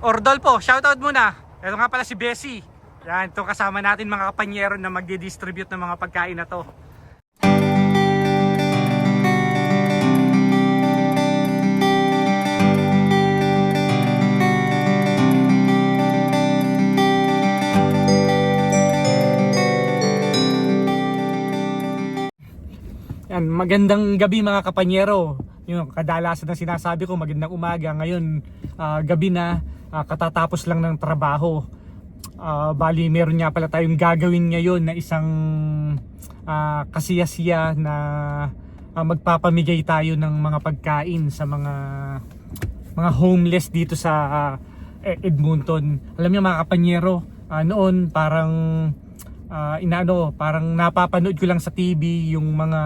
Ordolpo, shoutout muna. Ito nga pala si Bessie. Yan, ito kasama natin mga kapanyero na magdi-distribute ng mga pagkain na to. Yan, magandang gabi mga kapanyero. Yung kadalasan na sinasabi ko, magandang umaga. Ngayon, ah, gabi na, ah, katatapos lang ng trabaho. Ah, bali, meron nga pala tayong gagawin ngayon na isang ah, kasiyasiya na ah, magpapamigay tayo ng mga pagkain sa mga mga homeless dito sa E- Edmonton. Alam niyo mga kapanyero, ah, noon parang ah, inaano, parang napapanood ko lang sa TV yung mga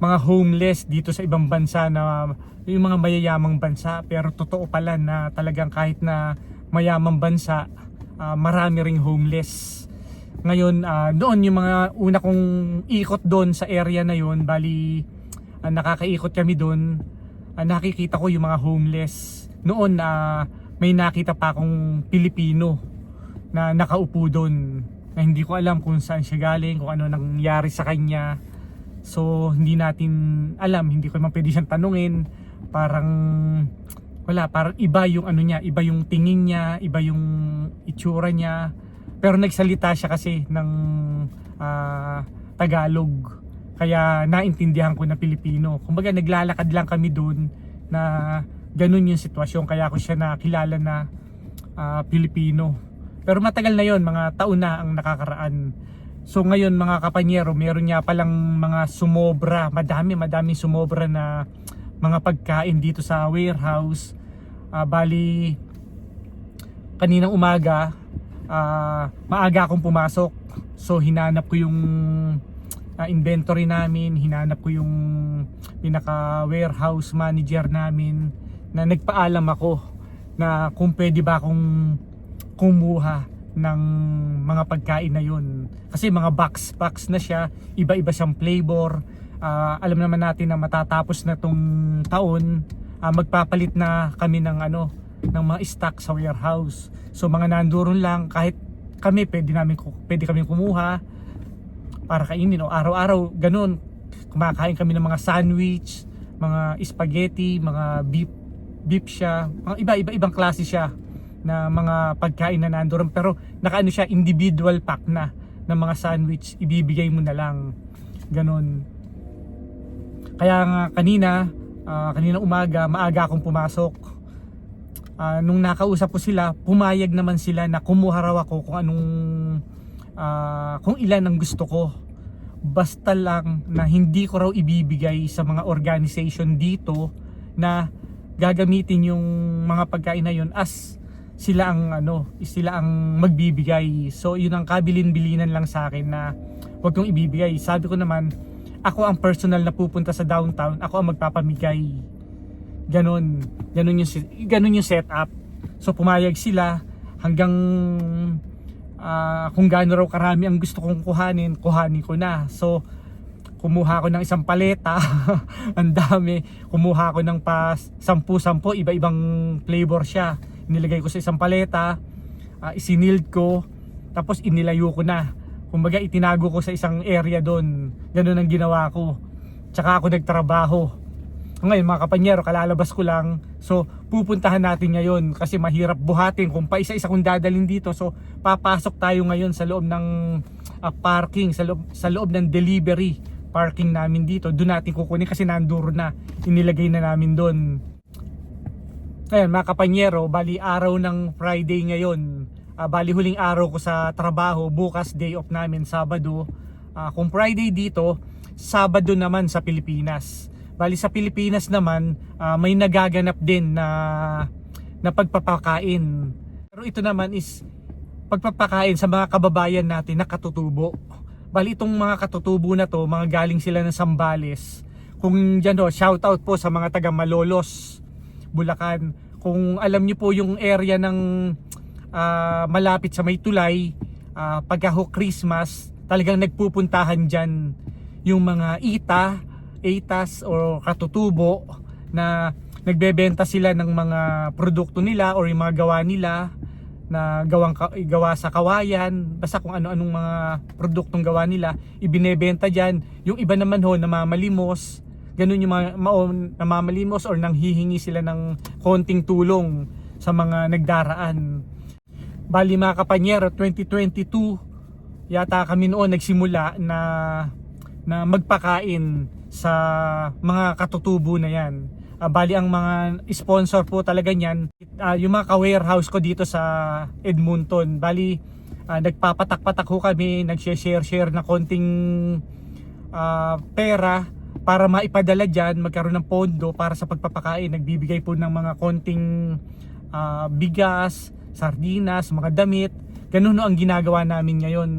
mga homeless dito sa ibang bansa na yung mga mayayamang bansa. Pero totoo pala na talagang kahit na mayamang bansa ah, marami ring homeless. Ngayon ah, noon yung mga una kong ikot doon sa area na yon bali ah, nakakaikot kami doon. Ah, nakikita ko yung mga homeless. Noon na may nakita pa akong Pilipino na nakaupo doon na hindi ko alam kung saan siya galing kung ano nangyari sa kanya. So hindi natin alam, hindi ko naman pwede siyang tanungin. Parang wala, parang iba yung ano niya, iba yung tingin niya, iba yung itsura niya. Pero nagsalita siya kasi ng ah, Tagalog. Kaya naintindihan ko na Pilipino. Kumbaga naglalakad lang kami doon na ganun yung sitwasyon. Kaya ako siya nakilala na ah, Pilipino. Pero matagal na yon mga taon na ang nakakaraan. So ngayon mga kapanyero, meron nga palang mga sumobra, madami madami sumobra na mga pagkain dito sa warehouse. Ah, bali kaninang umaga, ah, maaga akong pumasok. So hinanap ko yung ah, inventory namin, hinanap ko yung pinaka warehouse manager namin na nagpaalam ako na kung pwede ba akong kumuha ng mga pagkain na yun. Kasi mga box box na siya, iba-iba siyang flavor. Ah, alam naman natin na matatapos na tong taon, ah, magpapalit na kami ng ano, ng mga stock sa warehouse. So mga nandoon lang kahit kami pwede namin pwede kami kumuha para kainin o araw-araw ganun. Kumakain kami ng mga sandwich, mga spaghetti, mga beef beef siya, mga iba-iba ibang klase siya na mga pagkain na nandoon pero nakaano siya individual pack na ng mga sandwich ibibigay mo na lang ganun kaya nga kanina ah, kanina umaga maaga akong pumasok Ah, nung nakausap ko sila pumayag naman sila na kumuha raw ako kung anong ah, kung ilan ang gusto ko basta lang na hindi ko raw ibibigay sa mga organization dito na gagamitin yung mga pagkain na yun as sila ang ano, sila ang magbibigay. So yun ang kabilin-bilinan lang sa akin na wag kong ibibigay. Sabi ko naman, ako ang personal na pupunta sa downtown, ako ang magpapamigay. Ganon. Ganon yung ganon yung setup. So pumayag sila hanggang ah, kung gaano raw karami ang gusto kong kuhanin, kuhanin ko na. So kumuha ako ng isang paleta ang dami kumuha ako ng pa 10-10 iba-ibang flavor siya nilagay ko sa isang paleta uh, isinild ko tapos inilayo ko na kumbaga itinago ko sa isang area doon. Ganun ang ginawa ko. Tsaka ako nagtrabaho. Ngayon mga kapanyero kalalabas ko lang. So pupuntahan natin ngayon kasi mahirap buhatin kung pa isa-isa kong dadalhin dito. So papasok tayo ngayon sa loob ng ah, parking sa loob, sa loob ng delivery parking namin dito. Doon natin kukunin kasi nanduro na. Inilagay na namin doon. Ngayon mga kapanyero bali araw ng Friday ngayon Ah, bali huling araw ko sa trabaho bukas day off namin Sabado Ah, kung Friday dito Sabado naman sa Pilipinas bali sa Pilipinas naman ah, may nagaganap din na na pagpapakain pero ito naman is pagpapakain sa mga kababayan natin na katutubo Bali itong mga katutubo na to, mga galing sila ng Sambales. Kung dyan o, shout out po sa mga taga Malolos, Bulacan. Kung alam niyo po yung area ng ah, malapit sa may tulay, uh, pagka ho Christmas, talagang nagpupuntahan dyan yung mga ita, itas o katutubo na nagbebenta sila ng mga produkto nila or yung mga gawa nila na gawang gawa sa kawayan, basta kung ano-anong mga produktong gawa nila, ibinebenta diyan. Yung iba naman ho namamalimos, ganun yung mga namamalimos or nang hihingi sila ng konting tulong sa mga nagdaraan. Bali mga kapanyero, 2022 yata kami noon nagsimula na na magpakain sa mga katutubo na yan. Ah, bali ang mga sponsor po talaga niyan, ah, yung mga ka-warehouse ko dito sa Edmonton. Bali ah, nagpapatak-patak ho kami, nag-share-share na konting ah, pera para maipadala dyan, magkaroon ng pondo para sa pagpapakain. Nagbibigay po ng mga konting ah, bigas, sardinas, mga damit. Ganun ang ginagawa namin ngayon.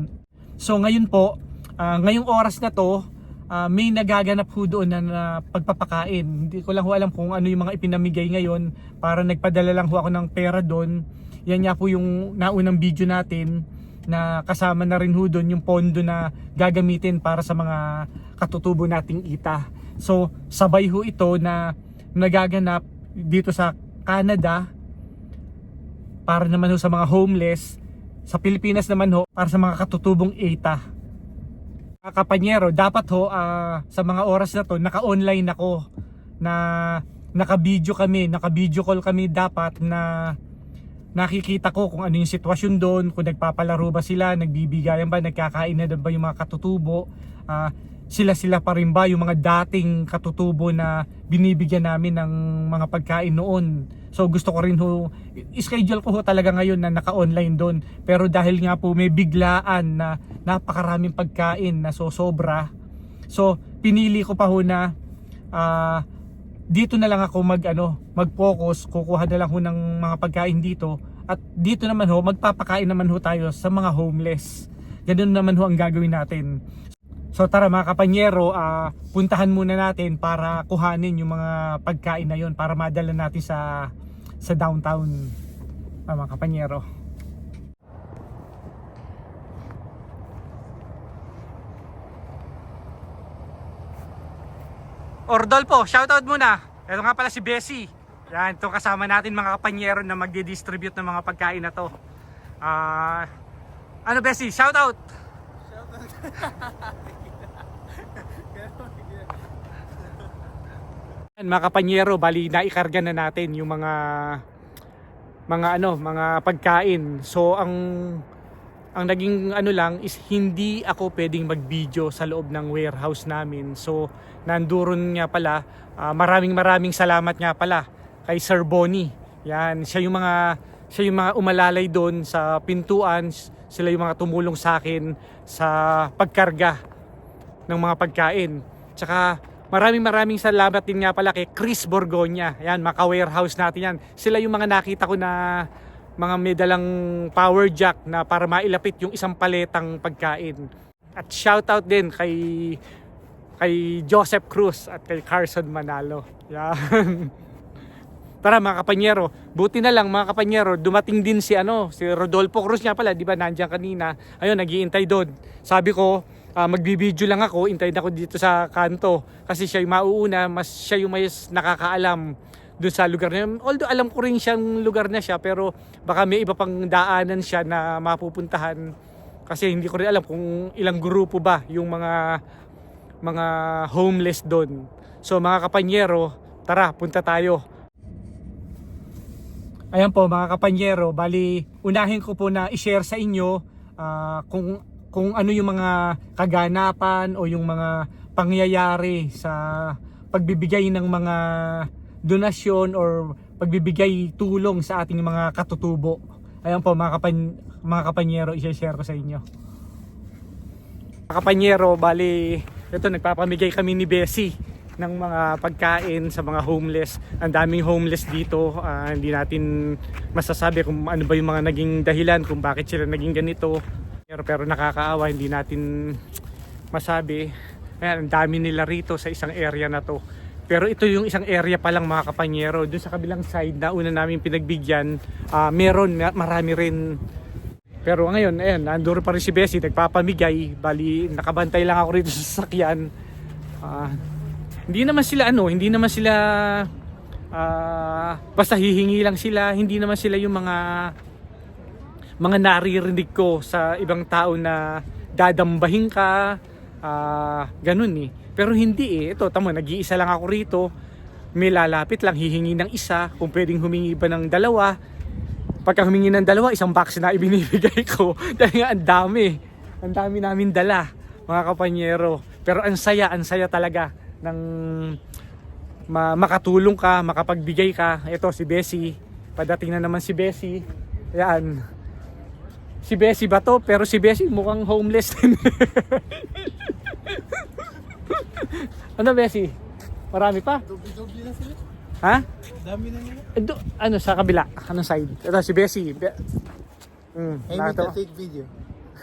So ngayon po, ah, ngayong oras na to, ah, may nagaganap po doon na, na pagpapakain. Hindi ko lang ho alam kung ano yung mga ipinamigay ngayon para nagpadala lang ho ako ng pera doon. Yan nga po yung naunang video natin na kasama na rin ho doon yung pondo na gagamitin para sa mga katutubo nating ita. So sabay ho ito na nagaganap dito sa Canada para naman ho sa mga homeless sa Pilipinas naman ho para sa mga katutubong ETA. Mga kapanyero, dapat ho ah, sa mga oras na to, naka-online ako. Na naka-video kami, naka-video call kami dapat na nakikita ko kung ano yung sitwasyon doon, kung nagpapalaro ba sila, nagbibigayan ba, nagkakain na ba yung mga katutubo, ah, sila-sila pa rin ba yung mga dating katutubo na binibigyan namin ng mga pagkain noon. So gusto ko rin ho, schedule ko ho talaga ngayon na naka-online doon. Pero dahil nga po may biglaan na napakaraming pagkain na so sobra. So pinili ko pa ho na ah, dito na lang ako mag ano, mag-focus, kukuha na lang ho ng mga pagkain dito at dito naman ho magpapakain naman ho tayo sa mga homeless. Ganun naman ho ang gagawin natin. So tara mga kapanyero, ah, puntahan muna natin para kuhanin yung mga pagkain na yon para madala natin sa sa downtown ah, mga kapanyero. Ordolpo, shoutout muna. Ito nga pala si Bessie. Yan, ito kasama natin mga kapanyero na magdi-distribute ng mga pagkain na to. Ah, ano Bessie, shoutout. Yan, mga kapanyero, bali naikarga na natin yung mga mga ano, mga pagkain. So ang ang naging ano lang is hindi ako pwedeng mag-video sa loob ng warehouse namin. So nanduron nga pala, ah, maraming maraming salamat nga pala kay Sir Bonnie. Yan, siya yung mga siya yung mga umalalay doon sa pintuan, sila yung mga tumulong sa akin sa pagkarga ng mga pagkain. Tsaka maraming maraming salamat din nga pala kay Chris Borgonya. Yan, maka warehouse natin yan. Sila yung mga nakita ko na mga may dalang power jack na para mailapit yung isang paletang pagkain. At shoutout din kay kay Joseph Cruz at kay Carson Manalo. Yan. Tara mga kapanyero, buti na lang mga kapanyero, dumating din si ano, si Rodolfo Cruz nga pala, di ba nandiyan kanina. Ayun, nagiintay doon. Sabi ko, ah, magbibideo lang ako, intayin ako dito sa kanto kasi siya yung mauuna, mas siya yung mas nakakaalam doon sa lugar na yun. Although alam ko rin siyang lugar na siya pero baka may iba pang daanan siya na mapupuntahan kasi hindi ko rin alam kung ilang grupo ba yung mga mga homeless doon. So mga kapanyero, tara punta tayo. Ayan po mga kapanyero, bali unahin ko po na i-share sa inyo ah, kung kung ano yung mga kaganapan o yung mga pangyayari sa pagbibigay ng mga donasyon or pagbibigay tulong sa ating mga katutubo. Ayan po mga, kapan, mga kapanyero, i-share ko sa inyo. Mga kapanyero, bali ito nagpapamigay kami ni Bessie ng mga pagkain sa mga homeless. Ang daming homeless dito. Ah, hindi natin masasabi kung ano ba yung mga naging dahilan kung bakit sila naging ganito. Pero, pero nakakaawa, hindi natin masabi. Ayan, ang dami nila rito sa isang area na to. Pero ito yung isang area pa lang mga kapanyero. Doon sa kabilang side na una namin pinagbigyan, ah, meron, ma- marami rin pero ngayon, ayan, nanduro pa rin si Bessie, nagpapamigay. Bali, nakabantay lang ako rito sa sasakyan. Ah, hindi naman sila ano, hindi naman sila Ah, basta hihingi lang sila, hindi naman sila yung mga mga naririnig ko sa ibang tao na dadambahin ka, ah, ganun eh. Pero hindi eh. Ito, tamo, nag-iisa lang ako rito. May lalapit lang, hihingi ng isa. Kung pwedeng humingi ba ng dalawa. Pagka humingi ng dalawa, isang box na ibinibigay ko. Dahil nga ang dami. Ang dami namin dala, mga kapanyero. Pero ang saya, ang saya talaga ng ma- makatulong ka, makapagbigay ka. Ito si Bessie. Padating na naman si Bessie. Yan. Si Bessie ba to? Pero si Bessie mukhang homeless din. ano Bessie? Marami pa? Doble-doble na sila. Ha? Dami na nila. Eh, do- ano sa kabila? Anong side? Ito si Bessie. Be- mm, I need to take video.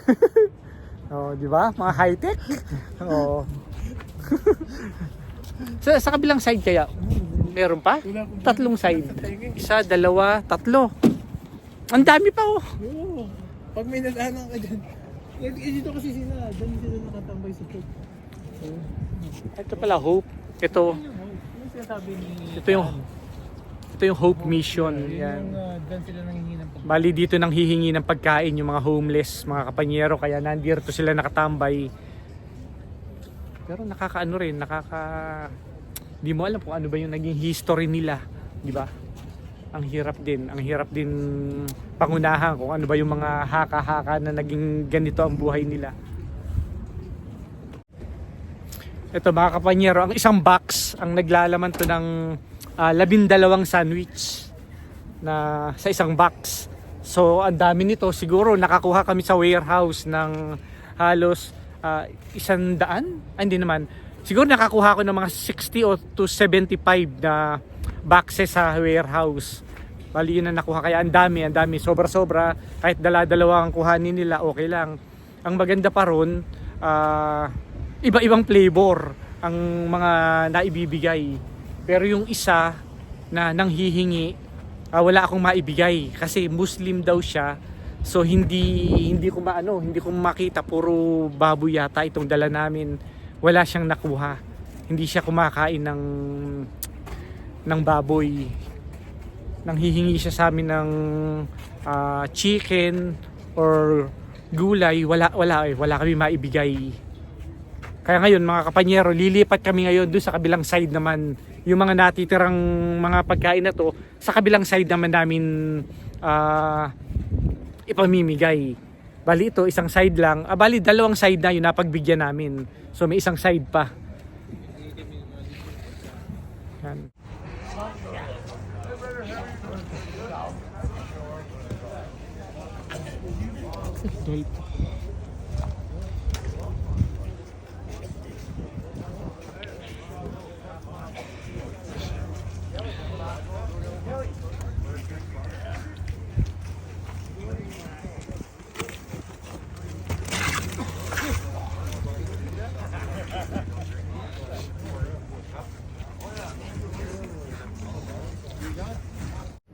Oh, di ba? Mga high-tech. Oo. sa, sa kabilang side kaya, meron pa? Tatlong side. Isa, dalawa, tatlo. Ang dami pa oh. Pag may nag-anang ka dyan. Eh, eh, dito kasi sila. Dyan sila nakatambay sa food. Ito pala Hope. Ito, Ano sinasabi ni... ito yung ito yung Hope Mission. Yan. yung dyan sila nangingi ng pag... Bali dito nang hihingi ng pagkain yung mga homeless, mga kapanyero kaya nandito sila nakatambay. Pero nakakaano rin, nakaka di mo alam kung ano ba yung naging history nila, di ba? Ang hirap din, ang hirap din pangunahan kung ano ba yung mga haka-haka na naging ganito ang buhay nila. Ito mga kapanyero, ang isang box ang naglalaman to ng ah, labindalawang sandwich na sa isang box. So, ang dami nito. Siguro nakakuha kami sa warehouse ng halos ah, isang daan? Ah, hindi naman. Siguro nakakuha ko ng mga 60 o to 75 na boxes sa warehouse. Bali yun ang nakuha. Kaya ang dami, ang dami. Sobra-sobra. Kahit dala-dalawa ang kuhanin nila, okay lang. Ang maganda pa ron, ah, iba-ibang flavor ang mga naibibigay. Pero yung isa na nanghihingi, ah, wala akong maibigay kasi Muslim daw siya. So hindi hindi ko maano, hindi ko makita puro baboy yata itong dala namin. Wala siyang nakuha. Hindi siya kumakain ng ng baboy. Nanghihingi siya sa amin ng ah, chicken or gulay, wala wala eh, wala kami maibigay. Kaya ngayon mga kapanyero, lilipat kami ngayon doon sa kabilang side naman. Yung mga natitirang mga pagkain na to, sa kabilang side naman namin ah, ipamimigay. Bali ito, isang side lang. Ah, bali dalawang side na yung napagbigyan namin. So may isang side pa. Todo el...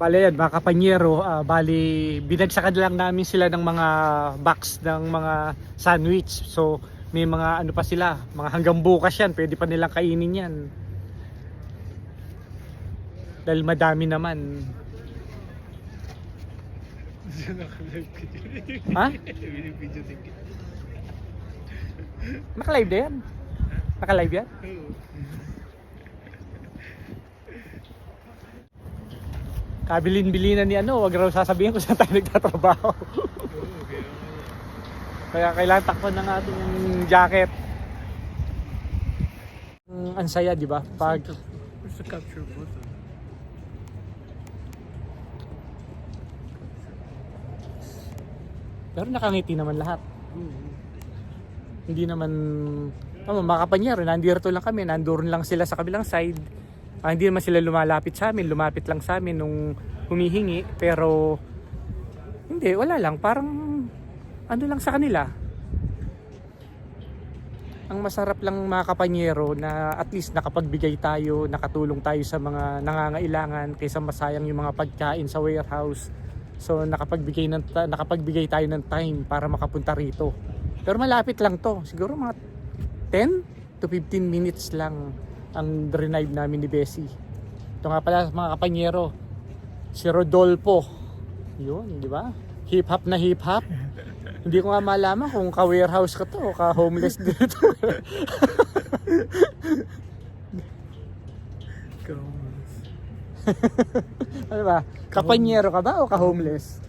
Bale yan, mga kapanyero, ah, bali binagsakan lang namin sila ng mga box ng mga sandwich. So may mga ano pa sila, mga hanggang bukas yan, pwede pa nilang kainin yan. Dahil madami naman. Ha? Naka-live na yan? Naka-live yan? Oo. Kabilin-bilinan ni ano, wag raw sasabihin ko saan tayo nagtatrabaho. Kaya nga. Kaya kailangan takpan ng ating jacket. Ang saya, di ba? Pag Where's the capture button? pero nakangiti naman lahat. Oo. Hindi naman Tama, mga kapanyero, nandito lang kami, nandoon lang sila sa kabilang side. Ah, hindi naman sila lumalapit sa amin, lumapit lang sa amin nung humihingi. Pero, hindi, wala lang. Parang, ano lang sa kanila. Ang masarap lang mga kapanyero na at least nakapagbigay tayo, nakatulong tayo sa mga nangangailangan kaysa masayang yung mga pagkain sa warehouse. So nakapagbigay ng nakapagbigay tayo ng time para makapunta rito. Pero malapit lang to, siguro mga 10 to 15 minutes lang ang drive namin ni Bessie. Ito nga pala mga kapanyero, si Rodolfo. Yun, di ba? Hip hop na hip hop. Hindi ko nga malaman kung ka-warehouse ka to o ka-homeless dito. ano ba? Kapanyero ka ba o ka-homeless?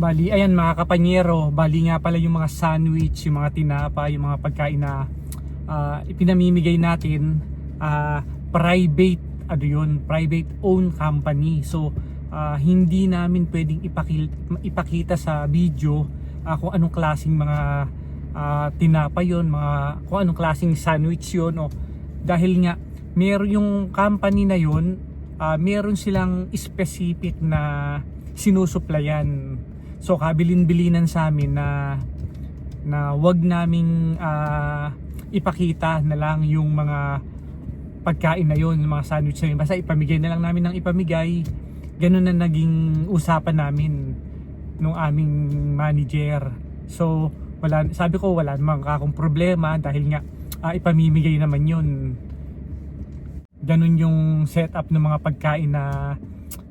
Bali, ayan mga kapanyero, bali nga pala yung mga sandwich, yung mga tinapa, yung mga pagkain na ah, ipinamimigay natin, ah, private, ano yun, private owned company. So, ah, hindi namin pwedeng ipakita, ipakita sa video ah, kung anong klaseng mga ah, tinapa yon mga kung anong klaseng sandwich yon o dahil nga meron yung company na yon ah, meron silang specific na sinusuplayan so kabilin-bilinan sa amin na na wag naming ah, ipakita na lang yung mga pagkain na yon mga sandwich na yun basta ipamigay na lang namin ng ipamigay ganun na naging usapan namin nung aming manager. So, wala sabi ko wala namang akong problema dahil nga ah, ipamimigay naman 'yun. Ganun yung setup ng mga pagkain na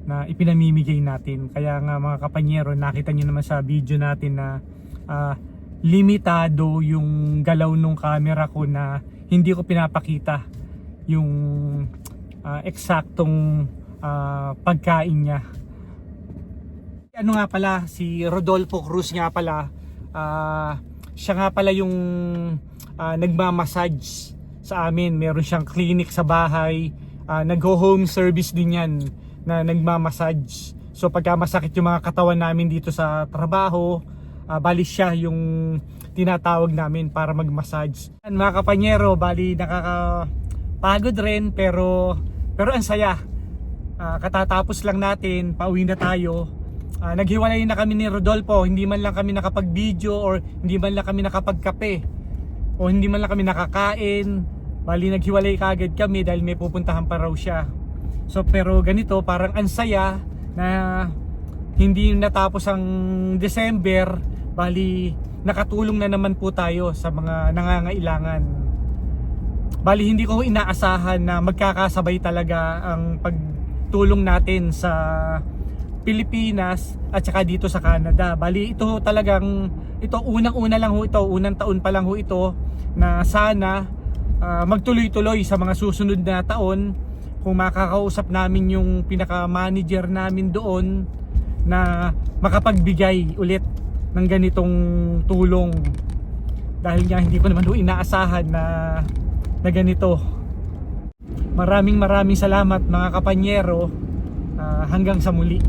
na ipinamimigay natin. Kaya nga mga kapanyero, nakita niyo naman sa video natin na ah, limitado yung galaw nung camera ko na hindi ko pinapakita yung ah, eksaktong ah, pagkain niya ano nga pala, si Rodolfo Cruz nga pala, ah, siya nga pala yung ah, nagmamassage sa amin. Meron siyang clinic sa bahay, ah, nag-home service din yan na nagmamassage. So pagka masakit yung mga katawan namin dito sa trabaho, ah, bali siya yung tinatawag namin para mag-massage. Mga kapanyero, bali nakakapagod rin pero pero ang saya. Ah, katatapos lang natin, pauwi na tayo. Ah, naghiwalay na kami ni Rodolfo, hindi man lang kami nakapag-video or hindi man lang kami nakapagkape o hindi man lang kami nakakain. Bali naghiwalay kagad kami dahil may pupuntahan pa raw siya. So pero ganito, parang ansaya na hindi natapos ang December, bali nakatulong na naman po tayo sa mga nangangailangan. Bali hindi ko inaasahan na magkakasabay talaga ang pagtulong natin sa Pilipinas at saka dito sa Canada. Bali ito talagang ito unang-una lang ho ito, unang taon pa lang ho ito na sana ah, magtuloy-tuloy sa mga susunod na taon kung makakausap namin yung pinaka-manager namin doon na makapagbigay ulit ng ganitong tulong. Dahil nga hindi ko naman ho inaasahan na na ganito. Maraming maraming salamat mga kapanyero. Ah, hanggang sa muli